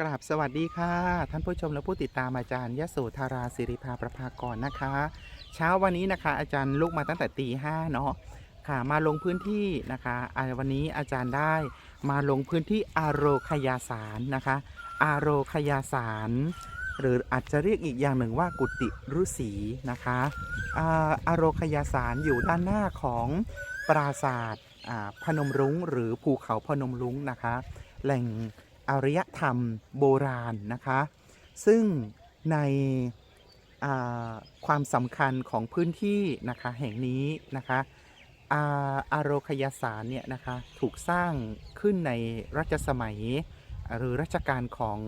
กราบสวัสดีค่ะ ท่านผู้ชมและผู้ติดตามอาจารย์ยโสธาราศิริภาประภากรนะคะ เช้าวันนี้นะคะ อาจารย์ลุกมาตั้งแต่ตีห้าเนาะค่ะมาลงพื้นที่นะคะวันนี้อาจารย์ได้มาลงพื้นที่อาโรคยาสารนะคะ อาโรคยาสารหรืออาจจะเรียกอีกอย่างหนึ่งว่ากุฏิฤาษีนะคะอาอาโรคยาสารอยู่ด้านหน้าของปราสาทอ่าพนมรุ้งหรือภูเขาพนมรุ้งนะคะ แหล่ง อารยธรรมโบราณนะคะ ซึ่งในความสำคัญของพื้นที่นะคะแห่งนี้นะคะอาอารคยาสารเนี่ยนะคะถูกสร้างขึ้นในรัชสมัย หรือรัชกาลของ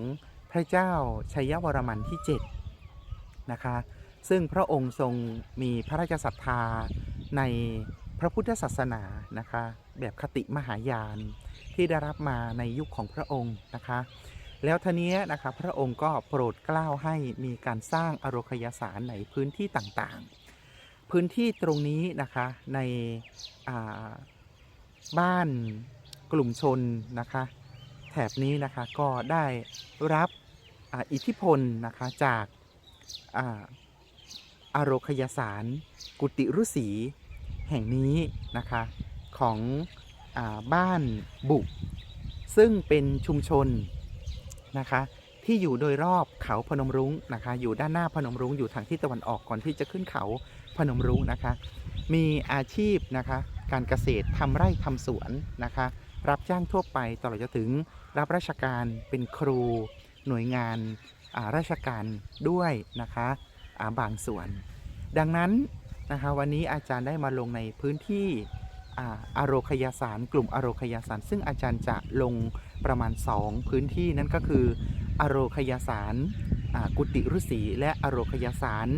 พระเจ้าชัยวรมันที่ 7 นะคะ ซึ่งพระองค์ทรงมีพระราชศรัทธาใน พระพุทธศาสนานะคะ แบบคติมหายานที่ได้รับมาในยุคของพระองค์นะคะ แล้วทีนี้นะคะพระองค์ก็โปรดเกล้าให้มีการสร้างอโรคยสารในพื้นที่ต่างๆ พื้นที่ตรงนี้นะคะในบ้านกลุ่มชนนะคะแถบนี้นะคะก็ได้รับออิทธิพลนะคะจากอารคยสาร กุติรุษี แห่งนี้นะคะของอบ้านบุกซึ่งเป็นชุมชนนะคะที่อยู่โดยรอบเขาพนมรุ้งนะคะอยู่ด้านหน้าพนมรุ้งอยู่ทางที่ตะวันออกก่อนที่จะขึ้นเขาพนมรุ้งนะคะ มีอาชีพนะคะการเกษตรทำไร่ทำสวนนะคะรับจ้างทั่วไปตลอดจนถึงรับราชการเป็นครูหน่วยงานาราชการด้วยนะคะาบางส่วน ดังนั้น นะคะวันนี้อาจารย์ได้มาลงในพื้นที่อาอโรคยาสารกลุ่มอโรคยาสาร ซึ่งอาจารย์จะลงประมาณ 2 พื้นที่นั่นก็คืออโรคยาสารกุฏิฤษีและอโรคยาสาร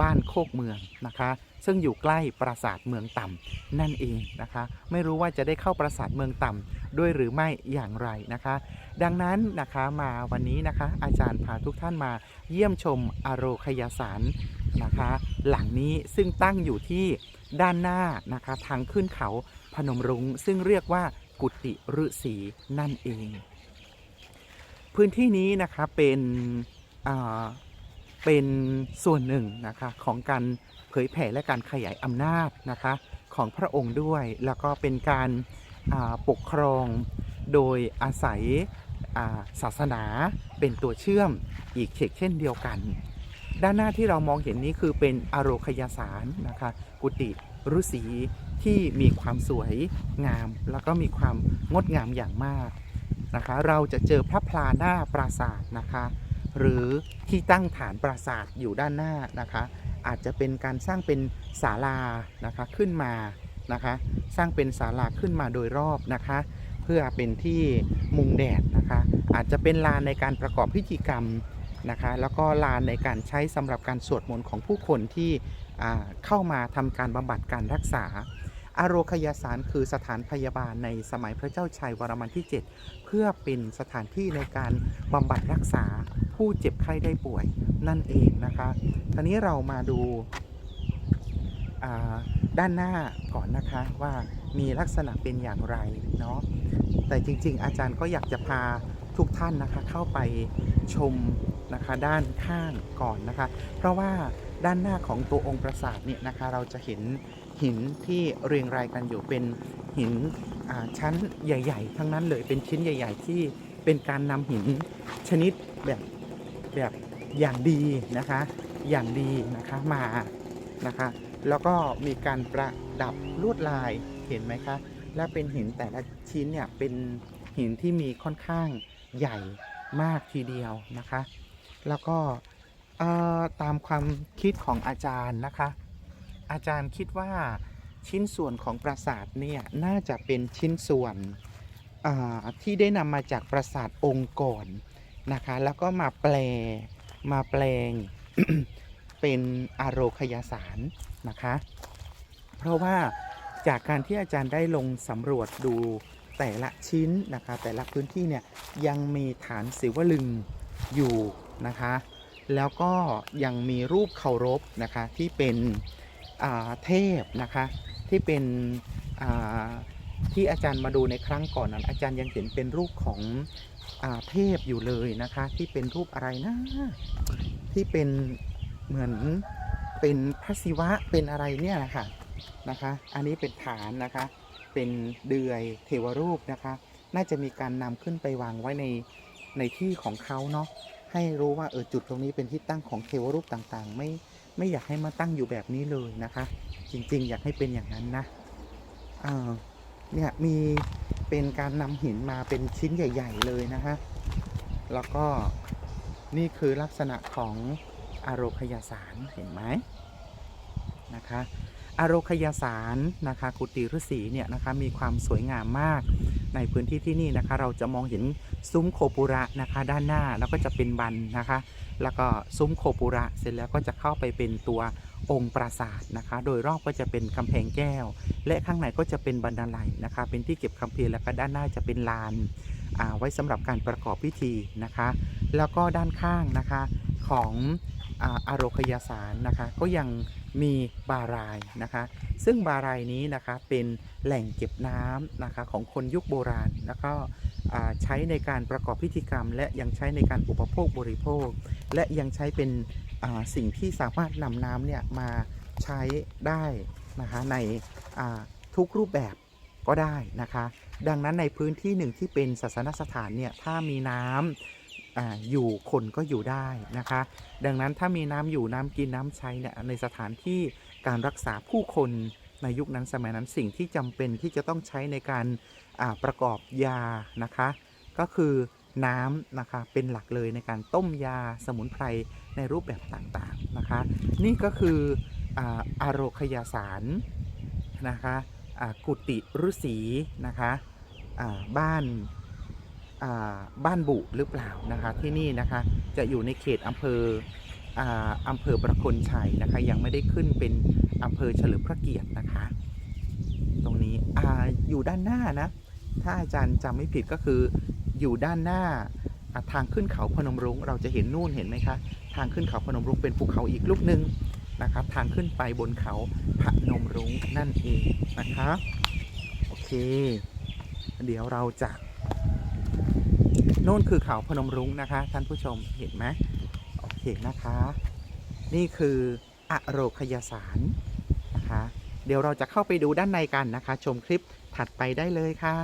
บ้านโคกเมืองนะคะ ซึ่งอยู่ใกล้ปราสาทเมืองต่ำนั่นเองนะคะ ไม่รู้ว่าจะได้เข้าปราสาทเมืองต่ำด้วยหรือไม่อย่างไรนะคะ ดังนั้นนะคะมาวันนี้นะคะ อาจารย์พาทุกท่านมาเยี่ยมชมอโรคยาสาร นะคะ หลังนี้ซึ่งตั้งอยู่ที่ด้านหน้านะคะทางขึ้นเขาพนมรุง้งซึ่งเรียกว่ากุฏิฤาษีนั่นเอง พื้นที่นี้นะคะเป็นเป็นส่วนหนึ่งนะคะของการเผยแผ่และการขยายอำนาจนะคะของพระองค์ด้วย แล้วก็เป็นการาปกครองโดยอาศัยาศาสนาเป็นตัวเชื่อมอีกเชกเช่นเดียวกัน ด้านหน้าที่เรามองเห็นนี้คือเป็นอโรคยาสารนะคะ กุฏิฤาษีที่มีความสวยงาม แล้วก็มีความงดงามอย่างมากนะคะ เราจะเจอพระพลาหน้าปราสาทนะคะ หรือที่ตั้งฐานปราสาทอยู่ด้านหน้านะคะ อาจจะเป็นการสร้างเป็นศาลานะคะขึ้นมานะคะ สร้างเป็นศาลาขึ้นมาโดยรอบนะคะ เพื่อเป็นที่มุงแดดนะคะ อาจจะเป็นลานในการประกอบพิธีกรรม นะคะ แล้วก็ลานในการใช้สำหรับการสวดมนต์ของผู้คนที่เข้ามาทำการบำบัดการรักษาอาโรคยาสารคือสถานพยาบาลในสมัยพระเจ้าชัยวรมันที่ 7 เพื่อเป็นสถานที่ในการบำบัดรักษาผู้เจ็บไข้ได้ป่วยนั่นเองนะคะทีนี้เรามาดูด้านหน้าก่อนนะคะว่ามีลักษณะเป็นอย่างไรเนาะแต่จริงๆ อาจารย์ก็อยากจะพาทุกท่านนะคะเข้าไปชม นะคะด้านข้างก่อนนะคะ เพราะว่าด้านหน้าของตัวองค์ปราสาทเนี่ยนะคะเราจะเห็นหินที่เรียงรายกันอยู่เป็นหินชั้นใหญ่ ๆ ทั้งนั้นเลยเป็นชิ้นใหญ่ ๆ ที่เป็นการนำหินชนิดแบบแบบอย่างดีนะคะ อย่างดีนะคะมานะคะ แล้วก็มีการประดับลวดลายเห็นไหมคะ และเป็นหินแต่ละชิ้นเนี่ยเป็นหินที่มีค่อนข้างใหญ่มากทีเดียวนะคะ แล้วก็ตามความคิดของอาจารย์นะคะ อาจารย์คิดว่าชิ้นส่วนของปราสาทเนี่ยน่าจะเป็นชิ้นส่วนที่ได้นำมาจากปราสาทองค์ก่อนนะคะ แล้วก็มาแปลมาแปลงเป็นอารคยาสารนะคะ เพราะว่าจากการที่อาจารย์ได้ลงสำรวจดูแต่ละชิ้นนะคะ แต่ละพื้นที่เนี่ยยังมีฐานศิวลึงอยู่ นะคะ แล้วก็ยังมีรูปเคารพนะคะที่เป็นเทพนะคะที่เป็นที่อาจารย์มาดูในครั้งก่อนนั้น อาจารย์ยังเห็นเป็นรูปของอเทพอยู่เลยนะคะ ที่เป็นรูปอะไรนะ ที่เป็นเหมือนเป็นพระศิวะเป็นอะไรเนี่ยนะคะนะคะ อันนี้เป็นฐานนะคะ เป็นเดือยเทวรูปนะคะ น่าจะมีการนำขึ้นไปวางไว้ในในที่ของเขาเนาะ ให้รู้ว่าเออจุดตรงนี้เป็นที่ตั้งของเทวรูปต่างๆ ไม่ไม่อยากให้มาตั้งอยู่แบบนี้เลยนะคะ จริงๆ อยากให้เป็นอย่างนั้นนะอ่าเนี่ยมีเป็นการนำหินมาเป็นชิ้นใหญ่ ๆ เลยนะคะ แล้วก็นี่คือลักษณะของอโรคยาสารเห็นไหมนะคะอโรคยาสารนะคะกุฏิฤาษีเนี่ยนะคะมีความสวยงามมาก ในพื้นที่ที่นี่นะคะ เราจะมองเห็นซุ้มโคปุระนะคะ ด้านหน้าแล้วก็จะเป็นบันนะคะ แล้วก็ซุ้มโคปุระเสร็จแล้วก็จะเข้าไปเป็นตัวองค์ปราสาทนะคะ โดยรอบก็จะเป็นกำแพงแก้ว และข้างในก็จะเป็นบันไดนะคะ เป็นที่เก็บคำเพลแล้วก็ด้านหน้าจะเป็นลานอ่าไว้สำหรับการประกอบพิธีนะคะ แล้วก็ด้านข้างนะคะของ อารคยาสารนะคะก็ยังมีบารายนะคะ ซึ่งบารายนี้นะคะเป็นแหล่งเก็บน้ำนะคะของคนยุคโบราณ แล้วก็ใช้ในการประกอบพิธีกรรม และยังใช้ในการอุปโภคบริโภค และยังใช้เป็นสิ่งที่สามารถนำน้ำเนี่ยมาใช้ได้นะคะในทุกรูปแบบก็ได้นะคะ ดังนั้นในพื้นที่หนึ่งที่เป็นศาสนสถานเนี่ยถ้ามีน้ำ อยู่คนก็อยู่ได้นะคะ ดังนั้นถ้ามีน้ำอยู่น้ำกินน้ำใช้เนี่ยในสถานที่การรักษาผู้คนในยุคนั้นสมัยนั้นสิ่งที่จำเป็นที่จะต้องใช้ในการประกอบยานะคะ ก็คือน้ำนะคะเป็นหลักเลยในการต้มยาสมุนไพรในรูปแบบต่างๆนะคะ นี่ก็คืออารคยาสารนะคะกุฏิฤาษีนะคะบ้าน บ้านบุหรือเปล่านะคะที่นี่นะคะจะอยู่ในเขตอำเภออำเภอประคนชัยนะคะ ยังไม่ได้ขึ้นเป็นอำเภอเฉลิมพระเกียรตินะคะ ตรงนี้ออยู่ด้านหน้านะ ถ้าอาจารย์จำไม่ผิดก็คืออยู่ด้านหน้าทางขึ้นเขาพนมรุ้งเราจะเห็นนู่นเห็นไหมคะ ทางขึ้นเขาพนมรุ้งเป็นภูเขาอีกลูกหนึ่งนะครับ ทางขึ้นไปบนเขาพนมรุ้งนั่นเองนะคะ โอเค เดี๋ยวเราจะ โน่นคือเขาพนมรุ้งนะคะ ท่านผู้ชมเห็นไหมโอเคนะคะ นี่คืออโรคยาสารนะคะ เดี๋ยวเราจะเข้าไปดูด้านในกันนะคะ ชมคลิปถัดไปได้เลยค่ะ